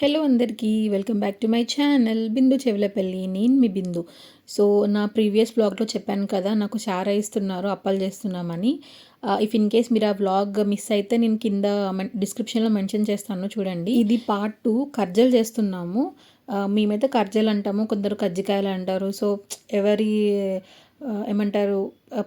Hello అందరికీ welcome back to my channel Bindu Chevulapalli నేను మీ బిందు. సో నా ప్రీవియస్ బ్లాగ్లో చెప్పాను కదా నాకు చారా ఇస్తున్నారు అప్పాలు చేస్తున్నామని. ఇఫ్ ఇన్ కేస్ మీరు ఆ బ్లాగ్ మిస్ అయితే నేను కింద డిస్క్రిప్షన్లో మెన్షన్ చేస్తాను చూడండి. ఇది పార్ట్ టూ కర్జలు చేస్తున్నాము. Uh, మేమైతే కర్జలు అంటాము కొందరు కజ్జికాయలు అంటారు. సో ఎవరి ఏమంటారు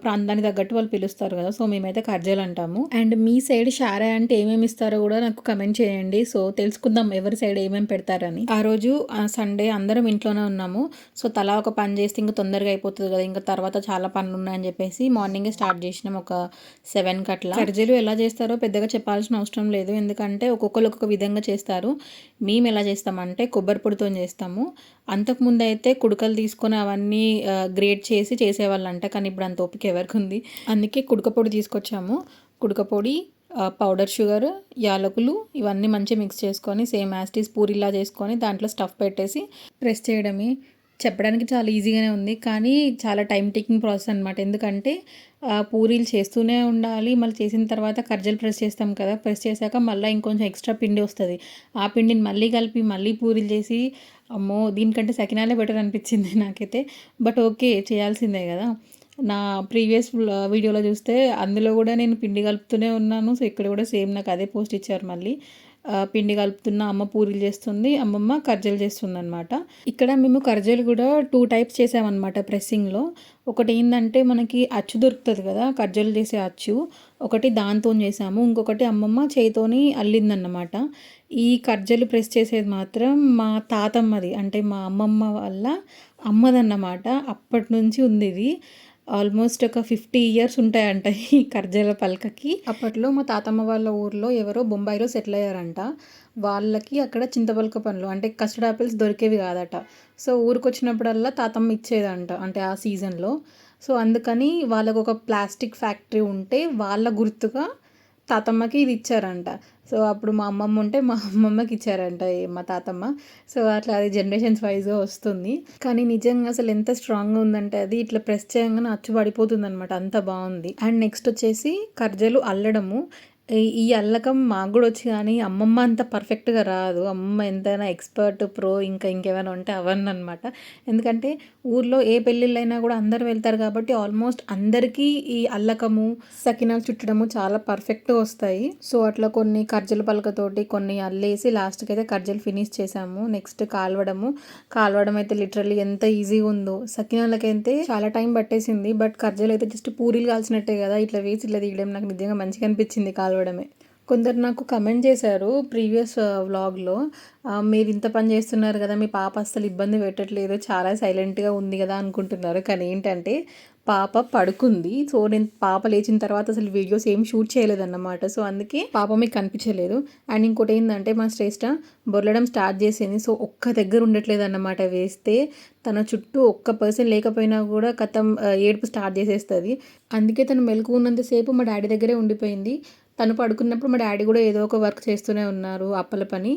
ప్రాంతానికి తగ్గట్టు వాళ్ళు పిలుస్తారు కదా. సో మేమైతే కర్జలు అంటాము. అండ్ మీ సైడ్ షారా అంటే ఏమేమి ఇస్తారో కూడా నాకు కమెంట్ చేయండి. సో తెలుసుకుందాం ఎవరి సైడ్ ఏమేమి పెడతారని. ఆ రోజు సండే అందరం ఇంట్లోనే ఉన్నాము. సో తలా ఒక పని చేస్తే ఇంకా తొందరగా అయిపోతుంది కదా. ఇంకా తర్వాత చాలా పనులు ఉన్నాయని చెప్పేసి మార్నింగే స్టార్ట్ చేసినాం ఒక సెవెన్ కట్లా. కర్జలు ఎలా చేస్తారో పెద్దగా చెప్పాల్సిన అవసరం లేదు. ఎందుకంటే ఒక్కొక్కరు ఒక్కొక్క విధంగా చేస్తారు. మేము ఎలా చేస్తామంటే కొబ్బరి పొడితో చేస్తాము. అంతకుముందు అయితే కుడకలు తీసుకొని అవన్నీ గ్రేట్ చేసి చేసేవాళ్ళంట కానీ ఇప్పుడు అంత ఓపిక ఎవరికి ఉంది. అందుకే కుడక పొడి తీసుకొచ్చాము. కుడక పొడి పౌడర్ షుగర్ యాలకులు ఇవన్నీ మంచిగా మిక్స్ చేసుకొని సేమ్ యాస్టీస్ పూరిలా చేసుకొని దాంట్లో స్టఫ్ పెట్టేసి ప్రెస్ చేయడమే. చెప్పడానికి చాలా ఈజీగానే ఉంది. కానీ చాలా టైం టేకింగ్ ప్రాసెస్ అనమాట ఎందుకంటే పూరీలు చేస్తూనే ఉండాలి. మళ్ళీ చేసిన తర్వాత కర్జలు ప్రెస్ చేస్తాం కదా. ప్రెస్ చేశాక మళ్ళీ ఇంకొంచెం ఎక్స్ట్రా పిండి వస్తుంది. ఆ పిండిని మళ్ళీ కలిపి మళ్ళీ పూరీలు చేసి అమ్మో దీనికంటే సకినాలే బెటర్ అనిపించింది నాకైతే. బట్ ఓకే చేయాల్సిందే కదా. నా ప్రీవియస్ వీడియోలో చూస్తే అందులో కూడా నేను పిండి కలుపుతూనే ఉన్నాను. సో ఇక్కడ కూడా సేమ్ నాకు అదే పోస్ట్ ఇచ్చారు మళ్ళీ. పిండి కలుపుతున్న అమ్మ పూరీలు చేస్తుంది అమ్మమ్మ కర్జలు చేస్తుంది అనమాట ఇక్కడ మేము కర్జలు కూడా టూ టైప్స్ చేసామన్నమాట ప్రెస్సింగ్లో. ఒకటి ఏంటంటే మనకి అచ్చు దొరుకుతుంది కదా కర్జలు చేసే అచ్చు. ఒకటి దాంతో చేసాము ఇంకొకటి అమ్మమ్మ చేయితోని అల్లిందన్నమాట. ఈ కర్జలు ప్రెస్ చేసేది మాత్రం మా తాతమ్మది అంటే మా అమ్మమ్మ వల్ల అమ్మదన్నమాట. అప్పటి నుంచి ఉంది ఇది. ఆల్మోస్ట్ ఒక ఫిఫ్టీ ఇయర్స్ ఉంటాయంట ఈ కర్జల పలకకి. అప్పట్లో మా తాతమ్మ వాళ్ళ ఊర్లో ఎవరో బొంబాయిలో సెటిల్ అయ్యారంట. వాళ్ళకి అక్కడ చింతపలక పండ్లు అంటే కస్టర్డ్ ఆపిల్స్ దొరికేవి కాదట. సో ఊరికి వచ్చినప్పుడల్లా తాతమ్మ ఇచ్చేదంట అంటే ఆ సీజన్లో. సో అందుకని వాళ్ళకు ఒక ప్లాస్టిక్ ఫ్యాక్టరీ ఉంటే వాళ్ళ గుర్తుగా తాతమ్మకి ఇది ఇచ్చారంట. సో అప్పుడు మా అమ్మమ్మ ఉంటే మా అమ్మమ్మకి ఇచ్చారంట మా తాతమ్మ. సో అట్లా అది జనరేషన్స్ వైజ్గా వస్తుంది. కానీ నిజంగా అసలు ఎంత స్ట్రాంగ్గా ఉందంటే అది ఇట్లా ప్రెస్ చేయగానే అచ్చు పడిపోతుంది అనమాట అంత బాగుంది. అండ్ నెక్స్ట్ వచ్చేసి కర్జలు అల్లడము. ఈ- అల్లకం మాకు కూడా వచ్చి కానీ అమ్మమ్మ అంత పర్ఫెక్ట్గా రాదు. అమ్మమ్మ ఎంతైనా ఎక్స్పర్ట్ ప్రో ఇంకా ఇంకేమైనా ఉంటే అవన్నీ అనమాట ఎందుకంటే ఊర్లో ఏ పెళ్ళిళ్ళైనా కూడా అందరు వెళ్తారు కాబట్టి ఆల్మోస్ట్ అందరికీ ఈ అల్లకము సకినాలు చుట్టడము చాలా పర్ఫెక్ట్గా వస్తాయి. సో అట్లా కొన్ని కర్జల పలకతోటి కొన్ని అల్లేసి లాస్ట్కి అయితే కర్జలు ఫినిష్ చేసాము. నెక్స్ట్ కాల్వడము. కాల్వడం అయితే లిటరల్లీ ఎంత ఈజీగా ఉందో. సకినాలకైతే చాలా టైం పట్టేసింది. బట్ కర్జలు అయితే జస్ట్ పూరీలు కాల్చినట్టే కదా. ఇట్లా వేసి ఇట్లా తీయడం నాకు నిజంగా మంచిగా అనిపించింది కాల్వడమే కొందరు నాకు కమెంట్ చేశారు ప్రీవియస్ వ్లాగ్లో uh, మీరు ఇంత పని చేస్తున్నారు కదా మీ పాప అస్సలు ఇబ్బంది పెట్టట్లేదు చాలా సైలెంట్గా ఉంది కదా అనుకుంటున్నారు. కానీ ఏంటంటే పాప పడుకుంది. సో నేను పాప లేచిన తర్వాత అసలు వీడియోస్ ఏం షూట్ చేయలేదన్నమాట. సో అందుకే పాప మీకు కనిపించలేదు. అండ్ ఇంకోటి ఏంటంటే మా శ్రేష్ట బొర్లడం స్టార్ట్ చేసింది. సో ఒక్క దగ్గర ఉండట్లేదు అన్నమాట వేస్తే తన చుట్టూ ఒక్క పర్సన్ లేకపోయినా కూడా కథం uh, ఏడుపు స్టార్ట్ చేసేస్తుంది. అందుకే తను మెలకు ఉన్నంతసేపు మా డాడీ దగ్గరే ఉండిపోయింది. తను పడుకున్నప్పుడు మా డాడీ కూడా ఏదో ఒక వర్క్ చేస్తూనే ఉన్నారు అప్పల పని.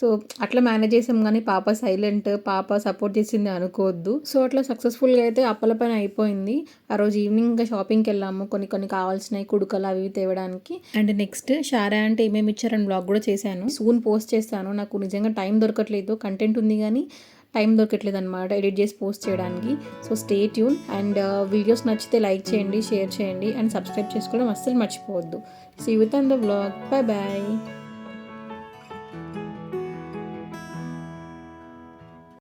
సో అట్లా మేనేజ్ చేసాం కానీ పాప సైలెంట్ పాప సపోర్ట్ చేసింది అనుకోవద్దు. సో అట్లా సక్సెస్ఫుల్గా అయితే అప్పల పని అయిపోయింది. ఆ రోజు ఈవినింగ్ ఇంకా షాపింగ్కి వెళ్ళాము. కొన్ని కొన్ని కావాల్సినవి కుడుకలు అవి తేవడానికి. అండ్ నెక్స్ట్ షారా అంటే ఏమేమి ఇచ్చారని బ్లాగ్ కూడా చేశాను. సూన్ పోస్ట్ చేస్తాను. నాకు నిజంగా టైం దొరకట్లేదు. కంటెంట్ ఉంది కానీ టైం దొరకట్లేదు అనమాట ఎడిట్ చేసి పోస్ట్ చేయడానికి. So stay tune and uh, videos నచ్చితే లైక్ చేయండి షేర్ చేయండి అండ్ సబ్స్క్రైబ్ చేసుకోవడం అస్సలు మర్చిపోవద్దు. See with on the blog bye bye